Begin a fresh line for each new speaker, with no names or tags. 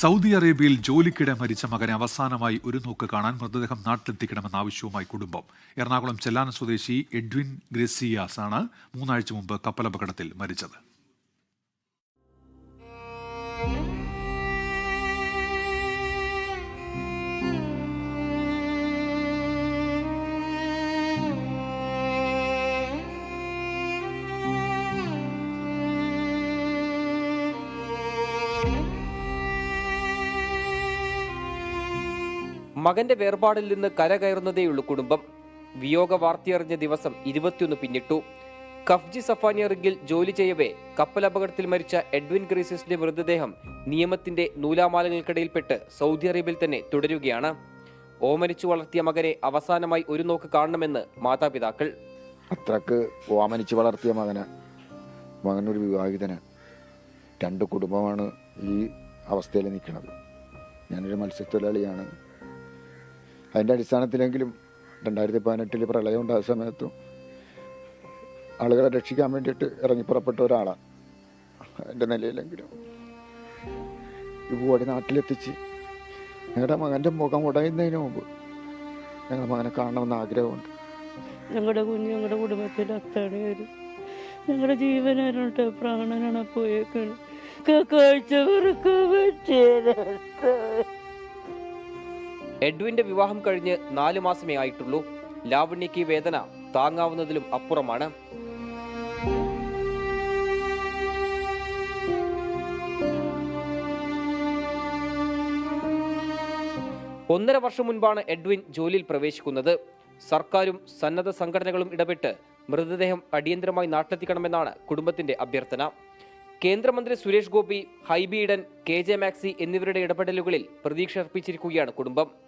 Saudi അറേബ്യയിൽ ജോലിക്കിടെ മരിച്ച മകനെ അവസാനമായി ഒരു നോക്ക് കാണാൻ മൃതദേഹം നാട്ടിലെത്തിക്കണമെന്ന ആവശ്യവുമായി കുടുംബം. എറണാകുളം ചെല്ലാന സ്വദേശി എഡ്വിൻ ഗ്രെസിയാസ് ആണ് മൂന്നാഴ്ച മുമ്പ് കപ്പലപകടത്തിൽ മരിച്ചത്.
മകന്റെ വേർപാടിൽ നിന്ന് കരകയറുന്നതേയുള്ളൂ കുടുംബം. വിയോഗ വാർത്തയറിഞ്ഞ ദിവസം ഇരുപത്തിയൊന്ന് പിന്നിട്ടു. കഫ്ജി സഫാനിയ റിഗിൽ ജോലി ചെയ്യവേ കപ്പലപകടത്തിൽ മരിച്ച എഡ്വിൻ ഗ്രീസിന്റെ മൃതദേഹം നിയമത്തിന്റെ നൂലാമാലകൾക്കിടയിൽപ്പെട്ട് സൗദി അറേബ്യയിൽ തന്നെ തുടരുകയാണ്. ഓമനിച്ചു വളർത്തിയ മകനെ അവസാനമായി ഒരു നോക്ക് കാണണമെന്ന് മാതാപിതാക്കൾ.
അത്രയ്ക്ക് ഓമനിച്ചു വളർത്തിയ മകന് മകനൊരു വിവാഹിതന് രണ്ട് കുടുംബമാണ് ഈ അവസ്ഥയിൽ നിൽക്കുന്നത്. ഞാനൊരു മത്സ്യത്തൊഴിലാളിയാണ്. അതിന്റെ അടിസ്ഥാനത്തിലെങ്കിലും രണ്ടായിരത്തി പതിനെട്ടിൽ പ്രളയം ഉണ്ടായ സമയത്തും ആളുകളെ രക്ഷിക്കാൻ വേണ്ടിയിട്ട് ഇറങ്ങിപ്പുറപ്പെട്ട ഒരാളാണ് എന്റെ നിലയിലെങ്കിലും. ഇവടി നാട്ടിലെത്തിച്ച് ഞങ്ങളുടെ മകന്റെ മുഖം ഉടയുന്നതിന് മുമ്പ് ഞങ്ങളുടെ മകനെ കാണണമെന്ന് ആഗ്രഹമുണ്ട്.
ഞങ്ങളുടെ കുഞ്ഞ് ഞങ്ങളുടെ കുടുംബത്തിന്റെ അത്താണ് ഞങ്ങളുടെ ജീവനായിട്ട് പ്രാണനാണ് പോയേക്കാണ്. കാഴ്ച പറ്റിയ
എഡ്വിന്റെ വിവാഹം കഴിഞ്ഞ് നാലു മാസമേ ആയിട്ടുള്ളൂ. ലാവണ്യയ്ക്ക് വേദന താങ്ങാവുന്നതിലും അപ്പുറമാണ്. ഒന്നര വർഷം മുൻപാണ് എഡ്വിൻ ജോലിയിൽ പ്രവേശിക്കുന്നത്. സർക്കാരും സന്നദ്ധ സംഘടനകളും ഇടപെട്ട് മൃതദേഹം അടിയന്തരമായി നാട്ടിലെത്തിക്കണമെന്നാണ് കുടുംബത്തിന്റെ അഭ്യർത്ഥന. കേന്ദ്രമന്ത്രി സുരേഷ് ഗോപി ഹൈബി ഇടൻ കെ ജെ മാക്സി എന്നിവരുടെ ഇടപെടലുകളിൽ പ്രതീക്ഷ അർപ്പിച്ചിരിക്കുകയാണ് കുടുംബം.